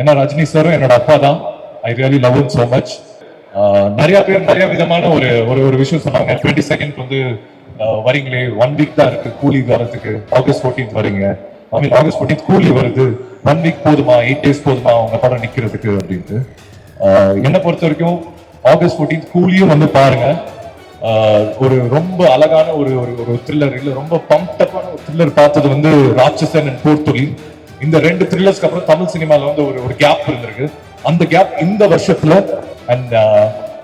ஏன்னா ரஜினி சாரும் என்னோட அப்பா தான். I really love so much நிறைய பேர் நிறைய விதமான ஒரு ஒரு ஒரு விஷயம் சொன்னாங்க. டுவெண்ட்டி செகண்ட் வந்து வரீங்களே. ஒன் வீக் தான் இருக்கு கூலி வரதுக்கு. ஆகஸ்ட் 14th வரீங்க. ஐ மீன் ஆகஸ்ட் 14th கூலி வருது. ஒன் வீக் போதுமா? எயிட் டேஸ் போதுமா? அவங்க படம் நிற்கிறதுக்கு அப்படின்ட்டு. என்னை பொறுத்த வரைக்கும் ஆகஸ்ட் 14th கூலியும் வந்து பாருங்க. ஒரு ரொம்ப அழகான ஒரு ஒரு ஒரு த்ரில்லர் இல்லை ரொம்ப பம்ப்டப்பான ஒரு த்ரில்லர் பார்த்தது வந்து ராட்சசன் அண்ட் போர்த்தொழில் இந்த ரெண்டு த்ரில்லர்ஸ்க்கு அப்புறம் தமிழ் சினிமால வந்து ஒரு ஒரு கேப் இருந்திருக்கு. அந்த கேப் இந்த வருஷத்துல அண்ட்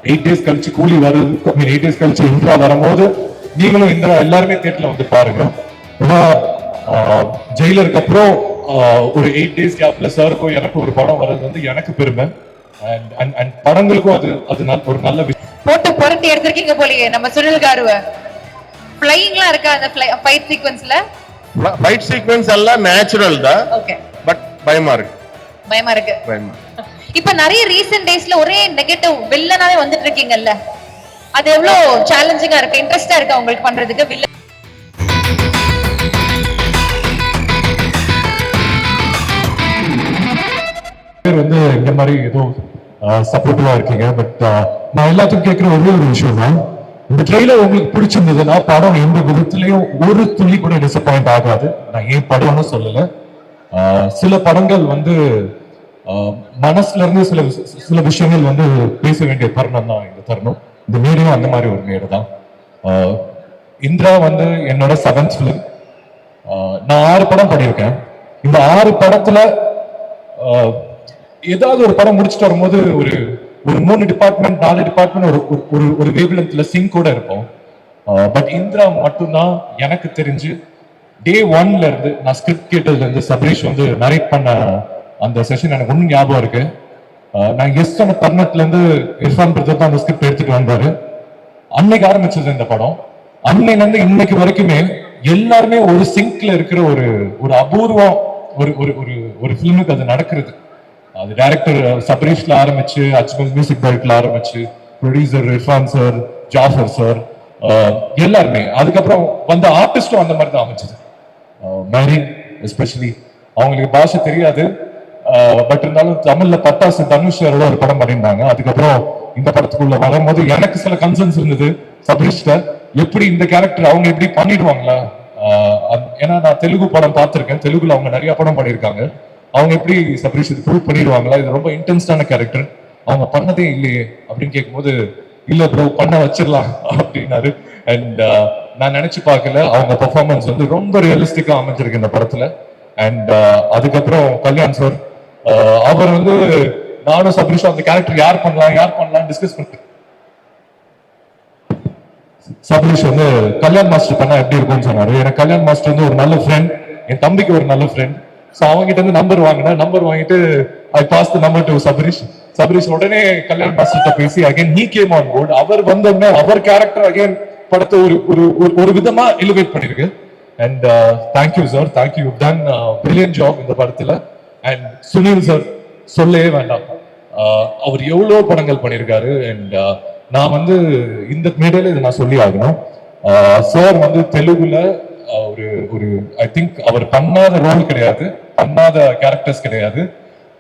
எயிட் டேஸ் கழிச்சு கூலி வருது. மீன் எயிட் டேஸ் கழிச்சு இந்திரா வரும்போது நீங்களும் இந்திரா எல்லாருமே தேட்டர்ல வந்து பாருங்க. ஏன்னா ஆஹ், ஜெயிலருக்கு அப்புறம் ஆஹ், ஒரு எயிட் டேஸ் கேப்ல சாருக்கும் எனக்கும் ஒரு படம் வர்றது வந்து எனக்கு பெருமை. அண்ட் அண்ட் அண்ட் படங்களுக்கும் அது அது ஒரு நல்ல விஷயம். போட்டு புரட்டி எடுத்திருக்கீங்க போலயே நம்ம சுனில் காருவ. ஃப்ளையிங்லாம் இருக்கா அந்த ஃபைட் சீக்வன்ஸ்ல ஃபைட் சீக்வன்ஸ் எல்லாம் நேச்சுரல் தான். ஓகே பட் பயமா இருக்கு. பயமா இருக்கு. பயமா இப்ப நிறைய ரீசெண்ட் டேஸ்ல ஒரே நெகட்டிவ் வில்லனாவே வந்துட்டு இருக்கீங்கல்ல. அது எவ்வளவு சேலஞ்சிங்கா இருக்கு? இன்ட்ரெஸ்டா இருக்கா உங்களுக்கு பண்றதுக்கு? வில்லன் பேர் வந்து இந்த மாதிரி ஏதோ சப்போர்ட்டிவா இருக்கீங்க பட் நான் எல்லாத்துக்கும் கேட்கிற ஒரே ஒரு விஷயம் தான் இந்த ட்ரெயிலர் உங்களுக்கு பிடிச்சிருந்ததுன்னா படம் எந்த விதத்திலையும் ஒரு துளி கூட டிசப்பாயிண்ட் ஆகாது. நான் ஏன் படம்னு சொல்லல. சில படங்கள் வந்து மனசுல இருந்து சில சில விஷயங்கள் வந்து பேச வேண்டிய தருணம் தான் இந்த தருணம். இந்த மேடையும் அந்த மாதிரி ஒரு மேடு தான். இந்திரா வந்து என்னோட செவன்த் ஃபிலிம் நான் ஆறு படம் பண்ணியிருக்கேன். இந்த ஆறு படத்துல ஏதாவது ஒரு படம் முடிச்சுட்டு வரும்போது ஒரு ஒரு மூணு டிபார்ட்மெண்ட் நாலு டிபார்ட்மெண்ட் ஒரு ஒரு- ஒரு ஒரு வேவ்லென்த்ல சிங்க் கூட இருப்போம் பட் இந்திரா மட்டும்தான் எனக்கு தெரிஞ்சு டே ஒன்ல இருந்து நான் ஸ்கிரிப்ட் கேட்டதுல இருந்து சபரீஷ் வந்து நரேட் பண்ண அந்த செஷன் எனக்கு ஒன்றும் ஞாபகம் இருக்கு. நான் எஸ் சொன்ன தருணத்துல இருந்து இர்ஃபான் பிரதர் தான் அந்த ஸ்கிரிப்ட் எடுத்துட்டு வந்தாரு. அன்னைக்கு ஆரம்பிச்சது இந்த படம். அன்னையில இருந்து இன்னைக்கு வரைக்குமே எல்லாருமே ஒரு சிங்க்ல இருக்கிற ஒரு ஒரு அபூர்வம் ஒரு ஒரு ஒரு ஒரு ஃபிலிமுக்கு அது நடக்கிறது. அது டைரக்டர் சபரீஷ்ல ஆரம்பிச்சு அஜ்மல் மியூசிக் டைரக்டர்ல ஆரம்பிச்சு producer Irfan sir Jafar sir எல்லாருமே. அதுக்கப்புறம் வந்த ஆர்டிஸ்டும் அந்த மாதிரி தான் அமைச்சது மேரி எஸ்பெஷலி அவங்களுக்கு பாஷை தெரியாது. பட் இருந்தாலும் தமிழ்ல பட்டாசு தனுஷ் சாரோட ஒரு படம் பண்ணியிருந்தாங்க. அதுக்கப்புறம் இந்த படத்துக்குள்ள வரும்போது எனக்கு சில கன்சர்ன்ஸ் இருந்தது சபரிஷ்ட எப்படி இந்த கேரக்டர் அவங்க எப்படி பண்ணிடுவாங்களா? ஏன்னா நான் தெலுங்கு படம் பார்த்திருக்கேன். தெலுங்குல அவங்க நிறைய படம் பண்ணியிருக்காங்க. அவங்க எப்படி சபரிஷ் இது ப்ரூவ் பண்ணிடுவாங்களா? இது ரொம்ப இன்டென்ஸ்டான கேரக்டர் அவங்க பண்ணதே இல்லையே அப்படின்னு கேட்கும்போது இல்லை ப்ரோ பண்ண வச்சிடலாம் அப்படின்னாரு. அண்ட் uh, நான் நினைச்சு பார்க்கல. அவங்க பெர்ஃபார்மன்ஸ் வந்து ரொம்ப ரியலிஸ்டிக்காக அமைஞ்சிருக்கு இந்த படத்துல. அண்ட் uh, அதுக்கப்புறம் கல்யாண் சார் uh, அவர் வந்து நானும் சபரிஷும் அந்த கேரக்டர் யார் பண்ணலாம் யார் பண்ணலாம் டிஸ்கஸ் பண்ணிட்டு. சபரிஷ் வந்து கல்யாண் மாஸ்டர் பண்ணா எப்படி இருக்கும்னு சொன்னாரு. எனக்கு கல்யாண் மாஸ்டர் வந்து ஒரு நல்ல ஃப்ரெண்ட் என் தம்பிக்கு ஒரு நல்ல ஃப்ரெண்ட் சோ அவங்ககிட்ட இருந்து நம்பர் வாங்கினேன் நம்பர் வாங்கிட்டு I pass the number to Sabarish Sabarish உடனே கல்யாண் மாஸ்டர்கிட்ட பேசி again he came on board அவர் வந்த உடனே அவர் கேரக்டர் அகைன் படத்தை ஒரு ஒரு ஒரு- ஒரு விதமா எலிவேட் பண்ணிருக்கு. And thank you sir thank you ton brilliant job இந்த படத்துல. அண்ட் சுனில் சார் சொல்லவே வேண்டாம். ஆஹ் அவர் எவ்வளவு படங்கள் பண்ணியிருக்காரு அண்ட் uh, நான் வந்து இந்த மேடையில் இதை நான் சொல்லி ஆகணும். Uh, சார் வந்து தெலுங்குல ஒரு ஒரு ஐ திங்க் அவர் பண்ணாத ரோல் கிடையாது பண்ணாத கேரக்டர்ஸ் கிடையாது.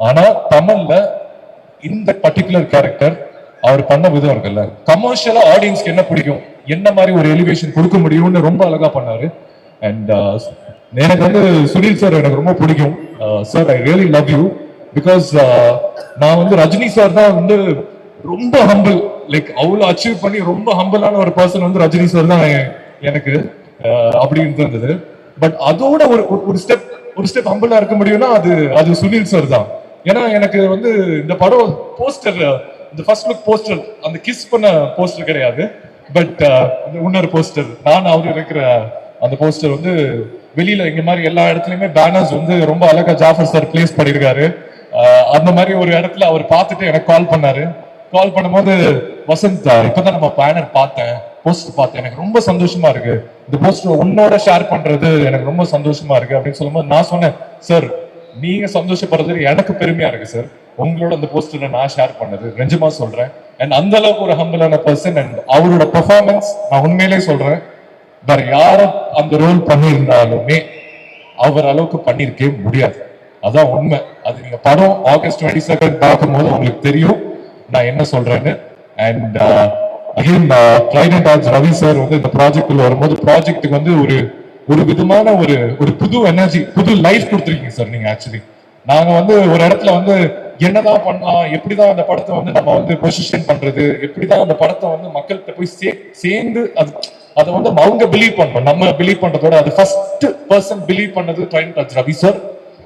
ஆனா தமிழ்ல இந்த பர்டிகுலர் கேரக்டர் அவர் பண்ண விதம் இருக்குல்ல கமர்ஷியலா ஆடியன்ஸ்க்கு என்ன பிடிக்கும் என்ன மாதிரி ஒரு எலிவேஷன் கொடுக்க முடியும்னு ரொம்ப அழகா பண்ணாரு. அண்ட் uh, எனக்கு வந்து சுனில் சார் எனக்கு ரொம்ப பிடிக்கும். Sir I really love you because நான் வந்து ரஜினி சார் தான் வந்து ரொம்ப ஹம்பிள் லைக் அவ்வளோ அச்சீவ் பண்ணி ரொம்ப ஹம்பிளான ஒரு பர்சன் வந்து ரஜினி சார் தான் எனக்கு. அப்படின்னு இருந்தது பட் அதோட ஒரு ஒரு- ஸ்டெப் ஒரு ஸ்டெப் ஹம்பிளா இருக்க முடியும்னா அது அது சுனில் சார் தான். ஏன்னா எனக்கு வந்து இந்த படம் போஸ்டர் இந்த ஃபர்ஸ்ட் லுக் போஸ்டர் அந்த கிஸ் பண்ண போஸ்டர் கிடையாது. பட் இன்னொரு போஸ்டர் நான் அவர் இருக்கிற அந்த போஸ்டர் வந்து வெளியில இங்க மாதிரி எல்லா இடத்துலயுமே பேனர்ஸ் வந்து ரொம்ப அழகா ஜாஃபர் சார் பிளேஸ் பண்ணியிருக்காரு அந்த மாதிரி ஒரு இடத்துல அவர் பார்த்துட்டு எனக்கு கால் பண்ணாரு. கால் பண்ணும்போது வசந்த் இப்பதான் நம்ம பேனர் பார்த்தேன். போஸ்ட் பார்த்தேன். எனக்கு ரொம்ப சந்தோஷமா இருக்கு. இந்த போஸ்ட் உன்னோட ஷேர் பண்றது எனக்கு ரொம்ப சந்தோஷமா இருக்கு அப்படின்னு சொல்லும்போது நான் சொன்னேன் சார் நீங்க சந்தோஷப்படுறது எனக்கு பெருமையா இருக்கு சார் உங்களோட அந்த போஸ்டரை நான் ஷேர் பண்ணது. நிஜமா சொல்றேன். அண்ட் அந்த அளவுக்கு ஒரு ஹம்பிளான பர்சன் அண்ட் அவரோட பெர்ஃபார்மன்ஸ் நான் உண்மையிலேயே சொல்றேன். வேற யாரும் அந்த ரோல் பண்ணியிருந்தாலுமே அவர் அளவுக்கு பண்ணியிருக்கவே முடியாது. அதான் உண்மை. அது நீங்க படம் ஆகஸ்ட் டுவெண்ட்டி செகண்ட் பார்க்கும்போது உங்களுக்கு தெரியும். நான் என்ன சொல்றேன்னு? And again Trident Arts Ravi sir வந்து இந்த ப்ராஜெக்ட்ல வரும்போது ப்ராஜெக்ட்டுக்கு வந்து ஒரு ஒரு விதமான ஒரு ஒரு புது எனர்ஜி புது லைஃப் கொடுத்துருக்கீங்க சார் நீங்க ஆக்சுவலி நாங்க வந்து ஒரு இடத்துல வந்து என்னதான் பண்ணலாம் எப்படிதான் அந்த படத்தை வந்து நம்ம வந்து பொசிஷன் பண்றது எப்படிதான் அந்த படத்தை வந்து மக்கள்கிட்ட போய் சே- சேர்ந்து அது அதை வந்து அவங்க பிலீவ் பண்றோம். நம்ம பிலீவ் பண்றதோட அது ஃபர்ஸ்ட் பர்சன் பிலீவ் பண்ணது ட்ரைன் டச் ரவி சார்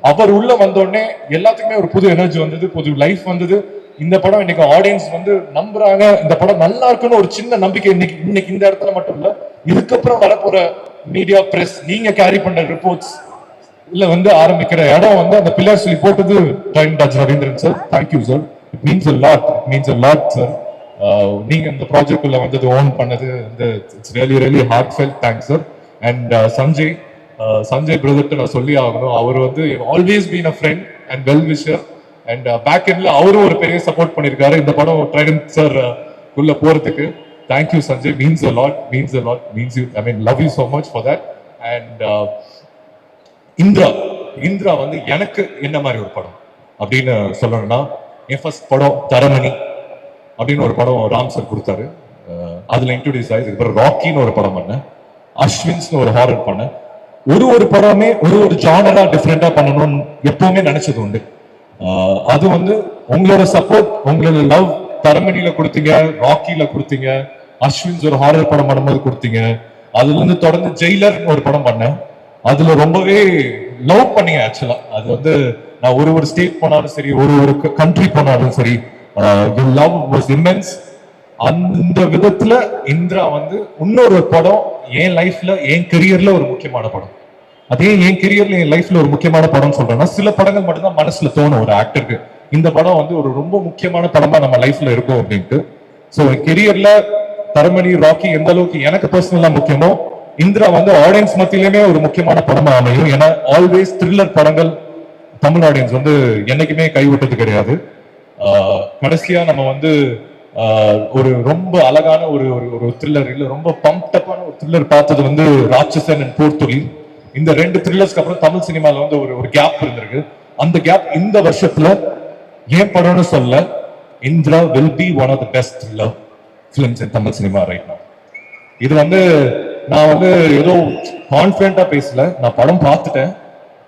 அவர் உள்ள வந்தோடனே எல்லாத்துக்குமே ஒரு புது எனர்ஜி வந்தது புது லைஃப் வந்தது. இந்த படம் இன்னைக்கு ஆடியன்ஸ் வந்து நம்புறாங்க. இந்த படம் நல்லா இருக்குன்னு ஒரு சின்ன நம்பிக்கை இன்னைக்கு இன்னைக்கு இந்த இடத்துல மட்டும் இல்ல இதுக்கப்புறம் வரப்போற மீடியா பிரஸ் நீங்க கேரி பண்ற ரிப்போர்ட்ஸ் இல்ல வந்து ஆரம்பிக்கிற இடம் வந்து அந்த பில்லர் சொல்லி போட்டது டைம் touch Ravindran sir thank you sir it means a lot it means a lot sir நீங்க இந்த ப்ராஜெக்ட் உள்ள வந்தது ஓன் பண்ணது இந்த it's really really heartfelt thanks sir and Sanjay Sanjay பிரதர்ட்ட நான் சொல்லி ஆகணும். அவர் வந்து always been a friend and well wisher and back எண்ட்ல அவரும் ஒரு பெரிய சப்போர்ட் பண்ணிருக்காரு. இந்த படம் ட்ரைடன் சார் உள்ள போறதுக்கு. Thank you Sanjay means a lot means a lot means you I mean love you so much for that and Indira Indira வந்து எனக்கு என்ன மாதிரி ஒரு படம் அப்படின்னு சொல்லணும்னா என் ஃபர்ஸ்ட் படம் தரமணி அப்படின்னு ஒரு படம் ராம் சார் கொடுத்தாரு. அதில் இன்ட்ரடியூஸ் இன்ட்ரோடியூஸ் ஆகி ராக்கின்னு ஒரு படம் பண்ணேன். அஸ்வின்ஸ்னு ஒரு ஹாரர் பண்ணேன். ஒரு ஒரு படமே ஒரு ஒரு ஜானரா டிஃப்ரெண்டா பண்ணணும்னு எப்பவுமே நினைச்சது உண்டு. அது வந்து உங்களோட சப்போர்ட் உங்களோட லவ் தரமணியில கொடுத்தீங்க ராக்கில கொடுத்தீங்க அஸ்வின்ஸ் ஒரு ஹாரர் படம் பண்ணும்போது கொடுத்தீங்க. அதுல இருந்து தொடர்ந்து ஜெயிலர் ஒரு படம் பண்ணேன். அதுல ரொம்பவே லவ் பண்ணீங்க ஆக்சுவலா அது வந்து நான் ஒரு ஒரு ஸ்டேட் போனாலும் சரி ஒரு ஒரு கண்ட்ரி போனாலும் சரி லவ் வாஸ் இம்மென்ஸ் அந்த விதத்துல இந்திரா வந்து இன்னொரு படம் என் லைஃப்ல என் கெரியர்ல ஒரு முக்கியமான படம். அதே என் கெரியர்ல என் லைஃப்ல ஒரு முக்கியமான படம் சொல்றேன்னா சில படங்கள் மட்டும்தான் மனசுல தோணும் ஒரு ஆக்டருக்கு இந்த படம் வந்து ஒரு ரொம்ப முக்கியமான படமா நம்ம லைஃப்ல இருக்கும் அப்படின்ட்டு. ஸோ என் கெரியர்ல தரமணி ராக்கி எந்த அளவுக்கு எனக்கு பர்சனலா முக்கியமோ இந்திரா வந்து ஆடியன்ஸ் மத்தியிலுமே ஒரு முக்கியமான படமா அமையும். ஏன்னா ஆல்வேஸ் த்ரில்லர் படங்கள் தமிழ் ஆடியன்ஸ் வந்து என்னைக்குமே கைவிட்டது கிடையாது. கடைசியா நம்ம வந்து ஒரு ரொம்ப அழகான ஒரு ஒரு ஒரு த்ரில்லர் இல்லை ரொம்ப பம்ப்டப்பான ஒரு த்ரில்லர் பார்த்தது வந்து ராட்சசன் அண்ட் போர்த்தொழில் இந்த ரெண்டு த்ரில்லர்ஸ்க்கு அப்புறம் தமிழ் சினிமால வந்து ஒரு ஒரு கேப் இருந்திருக்கு. அந்த கேப் இந்த வருஷத்துல ஏன் படம்னு சொல்ல Indira will be one of the best thriller films in Tamil cinema right இது வந்து நான் வந்து ஏதோ கான்ஃபிடண்டா பேசல. நான் படம் பார்த்துட்டேன்.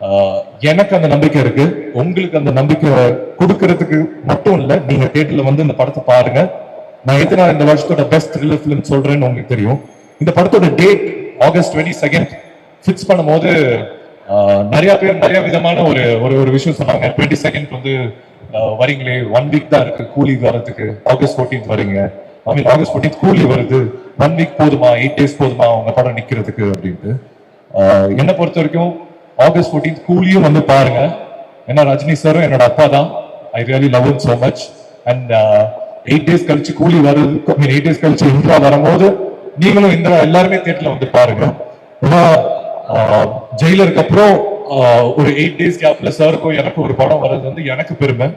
ஆஹ் எனக்கு அந்த நம்பிக்கை இருக்கு. உங்களுக்கு அந்த நம்பிக்கை கொடுக்கறதுக்கு மட்டும் இல்ல நீங்க தேட்டர்ல வந்து இந்த படத்தை பாருங்க. நான் எத்தனை இந்த வருஷத்தோட பெஸ்ட் த்ரில்லர் ஃபிலிம் சொல்றேன்னு உங்களுக்கு தெரியும். இந்த படத்தோட date August twenty second fix பண்ணும்போது நிறைய பேர் நிறைய விதமான ஒரு ஒரு ஒரு விஷயம் சொன்னாங்க. டுவெண்ட்டி செகண்ட் வந்து வரீங்களே ஒன் வீக் தான் இருக்கு கூலி வரதுக்கு ஆகஸ்ட் 14th வரீங்க. ஐ மீன் ஆகஸ்ட் 14th கூலி வருது. ஒன் வீக் போதுமா? எயிட் டேஸ் போதுமா? உங்க படம் நிக்கிறதுக்கு அப்படின்ட்டு. என்னை பொறுத்த வரைக்கும் ஆகஸ்ட் 14th கூலியும் வந்து பாருங்க. ஏன்னா ரஜினி சாரும் என்னோட அப்பா தான். I really love him so much and eight days கழிச்சு கூலி வருது எயிட் டேஸ் கழிச்சு இந்திரா வரும்போது நீங்களும் இந்திரா எல்லாருமே தேட்டர்ல வந்து பாருங்க. ஏன்னா ஜெயிலருக்கு அப்புறம் ஒரு எயிட் டேஸ் கேப்ல சாருக்கும் எனக்கும் ஒரு படம் வர்றது வந்து எனக்கு பெருமை.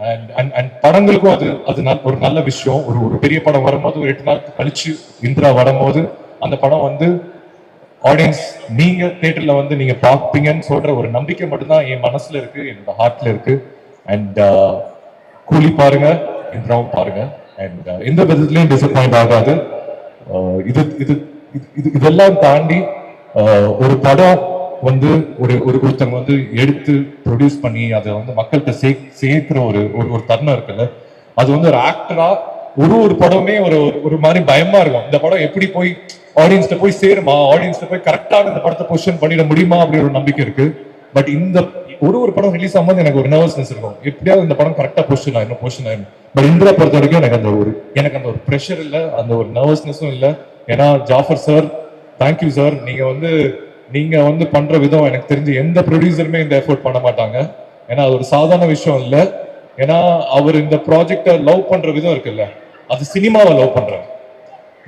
அண்ட் அண்ட் அண்ட் படங்களுக்கும் அது அது ஒரு நல்ல விஷயம். ஒரு ஒரு பெரிய படம் வரும்போது ஒரு எட்டு நாள் கழிச்சு இந்திரா வரும்போது அந்த படம் வந்து ஆடியன்ஸ் நீங்க தேட்டர்ல வந்து நீங்க பார்ப்பீங்கன்னு சொல்ற ஒரு நம்பிக்கை மட்டும்தான் என் மனசுல இருக்கு என்னோட ஹார்ட்ல இருக்கு. அண்ட் கூலி பாருங்க இந்திராவும் பாருங்க. அண்ட் எந்த விதத்துலயும் டிசப்பாயிண்ட் ஆகாது. இது இது இது- இதெல்லாம் தாண்டி ஒரு படம் வந்து ஒரு ஒரு ஒருத்தவங்க வந்து எடுத்து ப்ரொடியூஸ் பண்ணி அதை வந்து மக்கள்கிட்ட சே சேர்க்கிற ஒரு ஒரு ஒரு தருணம் இருக்குல்ல. அது வந்து ஒரு ஆக்டரா ஒரு ஒரு படமே ஒரு ஒரு மாதிரி பயமா இருக்கும். இந்த படம் எப்படி போய் ஆடியன்ஸ்ட போய் சேருமா? ஆடியன்ஸ்ட போய் கரெக்டான இந்த படத்தை பொசிஷன் பண்ணிட முடியுமா? அப்படி ஒரு நம்பிக்கை இருக்கு. பட் இந்த ஒரு ஒரு படம் ரிலீஸ் ஆகும்போது எனக்கு ஒரு நர்வஸ்னஸ் இருக்கும். எப்படியாவது இந்த படம் கரெக்டா பொசிஷன் ஆயிடும் பொசிஷன் ஆயிடும் பட் இந்திரா பொறுத்த வரைக்கும் எனக்கு அந்த ஒரு எனக்கு அந்த ஒரு ப்ரெஷர் இல்லை அந்த ஒரு நர்வஸ்னஸும் இல்லை. ஏன்னா ஜாஃபர் சார் தேங்க்யூ சார் நீங்க வந்து நீங்க வந்து பண்ற விதம் எனக்கு தெரிஞ்சு எந்த ப்ரொடியூசருமே இந்த எஃபோர்ட் பண்ண மாட்டாங்க. ஏன்னா அது ஒரு சாதாரண விஷயம் இல்லை. ஏன்னா அவர் இந்த ப்ராஜெக்டை லவ் பண்ற விதம் இருக்குல்ல. அது சினிமாவை லவ் பண்றாரு.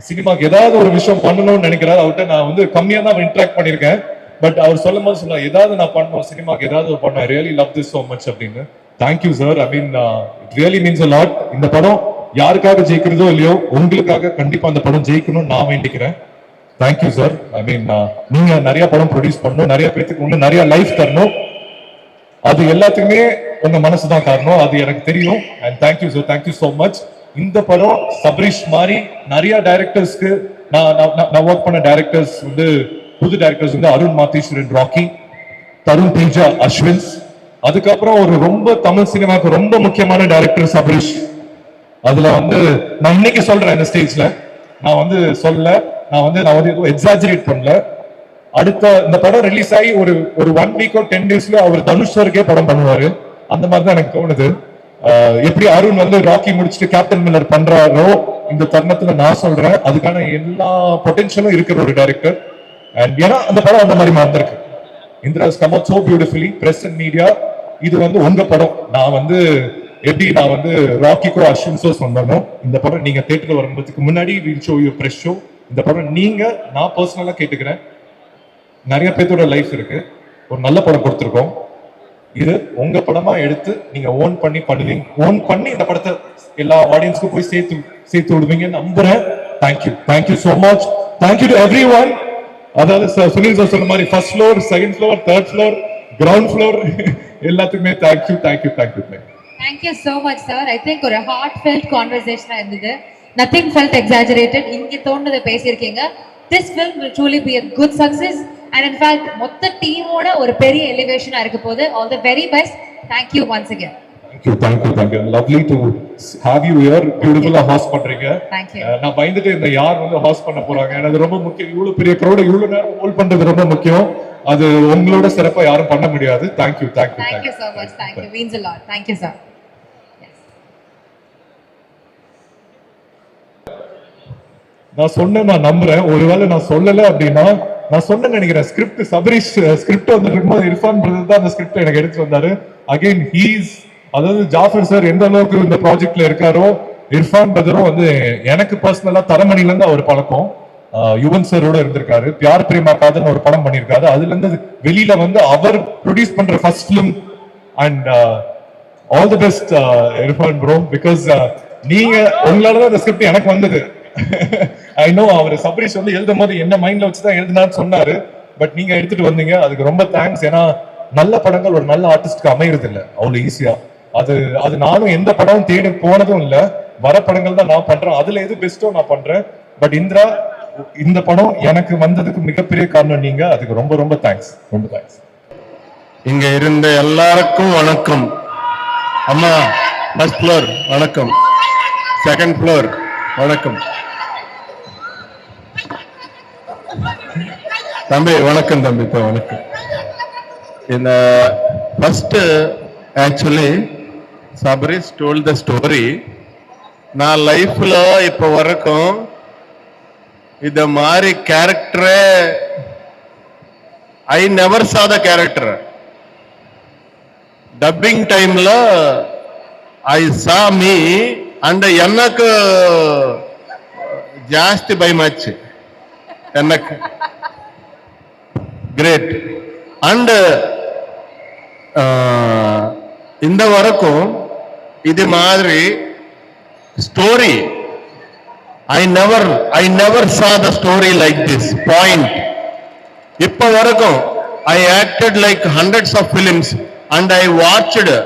சினிமாக்கு ஏதாவது ஒரு விஷயம் பண்ணணும்னு நினைக்கிறாரு. அவர்கிட்ட நான் வந்து கம்மியா தான் இன்ட்ராக்ட் பண்ணியிருக்கேன். பட் அவர் சொல்லும் போது சொன்னார் ஏதாவது நான் பண்ணோம் சினிமாக்கு ஏதாவது பண்ண really love this so much அப்படின்னு. Thank you sir I mean it really means a lot இந்த படம் யாருக்காக ஜெயிக்கிறதோ இல்லையோ உங்களுக்காக கண்டிப்பா அந்த படம் ஜெயிக்கணும்னு நான் வேண்டிக்கிறேன். தேங்க்யூ சார் ஐ மீன் நீங்க நிறைய படம் ப்ரொடியூஸ் பண்ணணும் நிறைய பேத்துக்கு இன்னும் நிறைய லைஃப் தரணும். அது எல்லாத்துக்குமே உங்க மனசு தான் காரணம். அது எனக்கு தெரியும். And thank you sir thank you so much இந்த படம் சபரிஷ் மாதிரி நிறைய டைரக்டர்ஸ்க்கு நான் நான்- நான்- நான் ஒர்க் பண்ண டைரக்டர்ஸ் வந்து புது டைரக்டர்ஸ் வந்து அருண் மாத்தீஸ்வரன் ராக்கி தருண் தேஜா அஸ்வின்ஸ் அதுக்கப்புறம் ஒரு ரொம்ப தமிழ் சினிமாவுக்கு ரொம்ப முக்கியமான டைரக்டர் சபரிஷ் அதுல வந்து நான் இன்னைக்கு சொல்றேன் இந்த ஸ்டேஜ்ல நான் வந்து சொல்ல நான் வந்து நான் வந்து எதுவும் எக்ஸாஜரேட் பண்ணல. அடுத்த இந்த படம் ரிலீஸ் ஆகி ஒரு ஒரு ஒன் வீக்கோ டென் டேஸ்ல அவர் தனுஷ் சாருக்கே படம் பண்ணுவாரு. அந்த மாதிரி தான் எனக்கு தோணுது. ஆஹ் எப்படி அருண் வந்து ராக்கி முடிச்சுட்டு கேப்டன் மில்லர் பண்றாரோ இந்த தருணத்துல நான் சொல்றேன். அதுக்கான எல்லா பொட்டென்ஷியலும் இருக்கிற ஒரு டைரக்டர் அண்ட் ஏன்னா அந்த படம் அந்த மாதிரி மறந்துருக்கு Indira's come so beautifully press and media இது வந்து உங்க படம். நான் வந்து எப்படி நான் வந்து ராக்கிக்கோ அஸ்வின்ஸோ சொன்னோம் இந்த படம் நீங்க தேட்டர் வரும்போதுக்கு முன்னாடி will show you press show இந்த படம் நீங்க நான் பர்சனலா கேட்டுக்கிறேன். நிறைய பேர்த்தோட லைஃப் இருக்கு. ஒரு நல்ல படம் கொடுத்துருக்கோம். இது உங்க படமா எடுத்து நீங்க ஓன் பண்ணி பண்ணுவீங்க. ஓன் பண்ணி இந்த படத்தை எல்லா ஆடியன்ஸ்க்கும் போய் சேர்த்து சேர்த்து விடுவீங்கன்னு நம்புறேன். Thank you thank you so much thank you to everyone அதாவது சுனில் சார் சொன்ன மாதிரி first floor second floor third floor ground floor எல்லாத்துக்குமே thank you thank you thank you thank you thank you so much sir I think ஒரு ஒரு felt conversation இருந்தது. Nothing felt exaggerated. இங்க தோணுதை பேசியிருக்கீங்க. This film will truly be a good success. And in fact, மொத்த டீமோட ஒரு பெரிய elevation இருக்க போகுது. All the very best. Thank you once again. Thank you thank you thank you lovely to have you here பியூட்டிஃபுல்லா host பண்றீங்க Thank you. அஹ் நான் பயந்துட்டு இந்த யார் வந்து ஹாஸ்ட் பண்ண போறாங்க அது ரொம்ப முக்கியம் இவ்வளவு பெரிய க்ரௌட இவ்வளவு நேரம் ஹோல்ட் பண்றது ரொம்ப முக்கியம் அது உங்களோட சிறப்பா யாரும் பண்ண முடியாது thank you thank you Thank you so much. Thank you. Means a lot. நான் சொன்னேன் நான் நம்புறேன். ஒருவேளை நான் சொல்லல அப்படின்னா நான் சொன்ன நினைக்கிறேன். ஸ்கிரிப்ட் சபரிஷ் ஸ்கிரிப்ட் வந்துட்டு இருக்கும்போது இர்ஃபான் பிரதர் தான் அந்த ஸ்கிரிப்ட் எனக்கு எடுத்து வந்தாரு. அகைன் ஹீஸ் அதாவது ஜாஃபர் சார் எந்த அளவுக்கு இந்த ப்ராஜெக்ட்ல இருக்காரோ இர்ஃபான் பிரதரும் வந்து எனக்கு பர்சனலா தரமணில இருந்து அவர் பழக்கம். யுவன் சாரோட இருந்திருக்காரு. பியார் பிரேமா காதன் ஒரு படம் பண்ணியிருக்காரு. அதுல இருந்து வெளியில வந்து அவர் ப்ரொடியூஸ் பண்ற first film and all the best Irfan bro because நீங்க உங்களால தான் இந்த ஸ்கிரிப்ட் எனக்கு வந்தது. ஐ நோ அவர் சபரிஷ் வந்து எழுதும் போது என்ன மைண்ட்ல வச்சு தான் எழுதினான்னு சொன்னாரு. பட் நீங்க எடுத்துட்டு வந்தீங்க. அதுக்கு ரொம்ப தேங்க்ஸ் ஏன்னா நல்ல படங்கள் ஒரு நல்ல ஆர்டிஸ்ட்க்கு அமையறது இல்ல அவ்வளவு ஈஸியா அது அது நானும் எந்த படமும் தேடி போனதும் இல்ல. வர படங்கள் தான் நான் பண்றேன். அதுல எது பெஸ்ட்டோ நான் பண்றேன். பட் இந்திரா இந்த படம் எனக்கு வந்ததுக்கு மிகப்பெரிய காரணம் நீங்க. அதுக்கு ரொம்ப ரொம்ப தேங்க்ஸ் ரொம்ப தேங்க்ஸ் இங்க இருந்த எல்லாருக்கும் வணக்கம். அம்மா ஃபர்ஸ்ட் ஃப்ளோர் வணக்கம். செகண்ட் ஃப்ளோர் வணக்கம். தம்பி வணக்கம் தம்பி இப்போ வணக்கம் இந்த ஃபஸ்ட்டு యాక్చువల్లీ సబరీస్ టోల్డ్ ద స్టోరీ నా లైఫ్లో ఇప్ప వరకు ఇది మారి క్యారెక్టరే I never saw the character dubbing టైంలో ఐ సా మీ అండ్ ఎన్నకు జాస్తి భయమచ్చి எனக்கு கிரேட் அண்டு இந்த வரைக்கும் இது மாதிரி story I never I never saw the story like this point இப்போ வரைக்கும் I acted like hundreds of films and I watched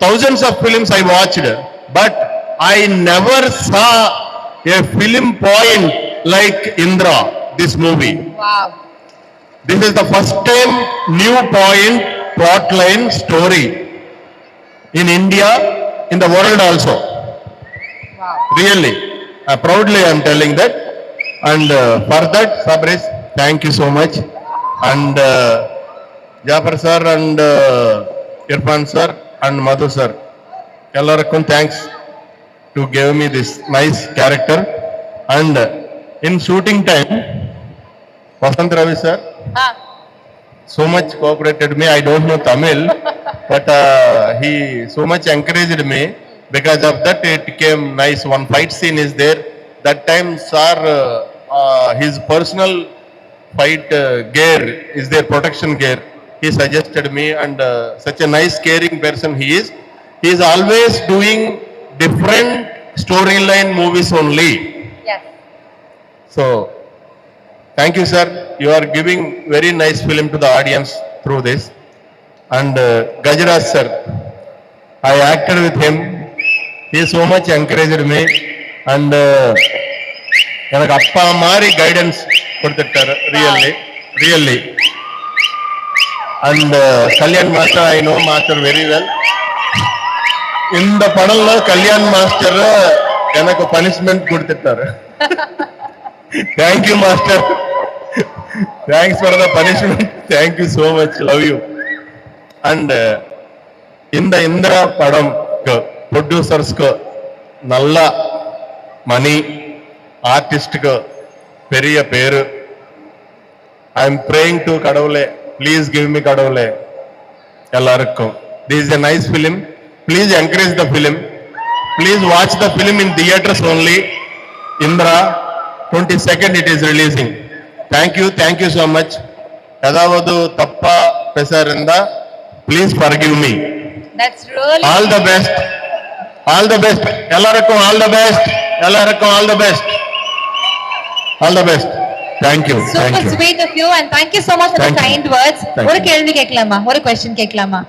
thousands of films I watched, but I never saw a film point like Indra this movie. Wow. This is the first time new point plotline story in India, in the world also. Wow. Really, uh, proudly I am telling that. And uh, for that, Sabris, thank you so much. And uh, Jafar sir and uh, Irfan sir and Madhu sir, ಎಲ್ಲರಕ್ಕೂ thanks to give me this nice character and uh, in shooting time Vasant Ravi sir, Ah, so much cooperated me. I don't know Tamil, but uh, he so much encouraged me. Because of that, it came nice. One fight scene is there. That time, sir, uh, uh, his personal fight uh, gear is there, protection gear. He suggested me, and uh, such a nice, caring person he is. He is always doing different storyline movies only. yes. So, thank you, sir. You are giving very nice film to the audience through this. and uh, Gajraj sir. I acted with him. He so much encouraged me and uh, எனக்கு அப்பா மாதிரி guidance கொடுத்துட்டாரு really really and Kalyan master I know master very well இந்த படம்ல Kalyan master எனக்கு punishment கொடுத்துட்டாரு thank you master thanks for the punishment thank you so much love you and இந்த இந்திரா படம்க்கு ப்ரொடியூசர்ஸ்க்கு நல்ல மணி ஆர்டிஸ்டுக்கு பெரிய பேரு. ஐ எம் பிரேயிங் டு கடவுளே ப்ளீஸ் கிவ் மீ கடவுளே. எல்லாருக்கும். This is a nice film please encourage the film please watch the film in theatres only Indira twenty second it is releasing so much ஏதாவது தப்பா பேச இருந்தா please forgive me that's really all the best all the best எல்லாருக்கும் all the best எல்லாருக்கும் all the best all the best thank you super thank you sweet of you and thank you so much for the kind words. ஒரு. கேள்வி கேட்கலாமா? ஒரு question கேட்கலாமா?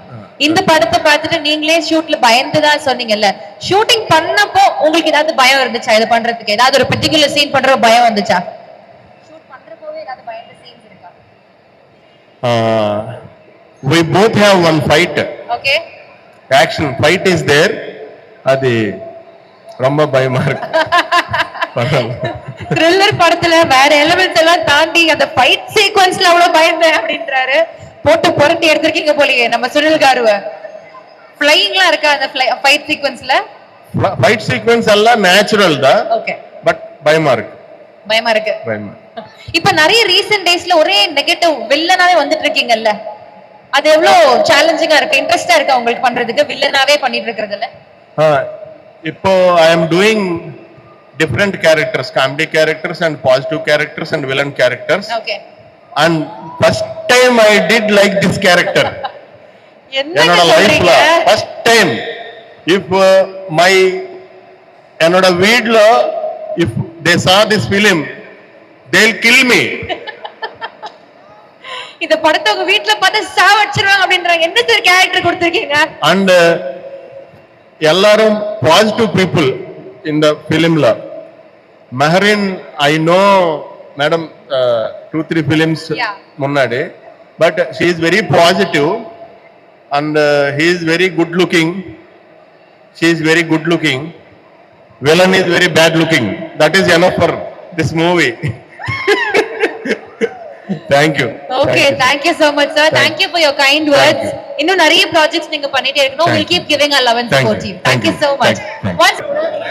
இந்த படத்தை பார்த்துட்டு நீங்களே ஷூட்ல பயந்துதான் சொன்னீங்கல்ல. ஷூட்டிங் பண்ணப்போ உங்களுக்கு ஏதாவது பயம் இருந்துச்சா? இது பண்றதுக்கு ஏதாவது ஒரு பர்டிகுலர் சீன் பண்ற பயம் வந்துச்சா ஷூட் பண்றப்போவே ஏதாவது பயந்த சீன்ஸ் இருக்கா We both have one fight. Okay action fight is there. அது ரொம்ப பயமா இருக்கு. த்ரில்லர் படத்துல வேற எலிமெண்ட்ஸ் எல்லாம் தாண்டி அந்த ஃபைட் சீக்வன்ஸ்ல அவ்வளவு பயந்தேன் அப்படின்றாரு. போட்டு புரட்டி எடுத்திருக்கீங்க போலயே நம்ம சுனில் காருவ. ஃப்ளைங்லாம் இருக்கா அந்த ஃபைட் சீக்வன்ஸ்ல ஃபைட் சீக்வென்ஸ் எல்லாம் நேச்சுரல் தான். ஓகே பட் பயமா இருக்கு. பயமா இருக்கு. பயமா இப்ப நிறைய ரீசெண்ட் டேஸ்ல ஒரே நெகட்டிவ் வில்லனாவே வந்துட்டு இருக்கீங்கல்ல அது எவ்வளவு சேலஞ்சிங்கா இருக்கு இன்ட்ரெஸ்டா இருக்கு உங்களுக்கு பண்றதுக்கு? வில்லனாவே பண்ணிட்டு இருக்கிறதுல இப்போ I am doing different characters comedy characters and positive characters and villain characters and first time I did like this character என்னோட லைஃப்ல ஃபர்ஸ்ட் டைம் இஃப் மை என்னோட வீட்ல if they saw this film they'll kill me இந்த படத்தை உங்க வீட்டுல பார்த்து சாவடிச்சிருவாங்க அப்படின்றாங்க என்ன சார் கேரக்டர் கொடுத்திருக்கீங்க? அண்ட் எல்லாரும் பாசிட்டிவ் பீப்புள் இந்த ஃபிலிம்ல Mehreen I know madam two three films Yeah. முன்னாடி. But she is very positive and he is very good looking she is very good looking villain is very bad looking that is enough for this movie thank you okay thank you so much sir thank you for your kind words you. இன்னும் நிறைய projects நீங்க பண்ணிட்டே இருக்கணும் Thank we'll you. keep giving our love and Thank support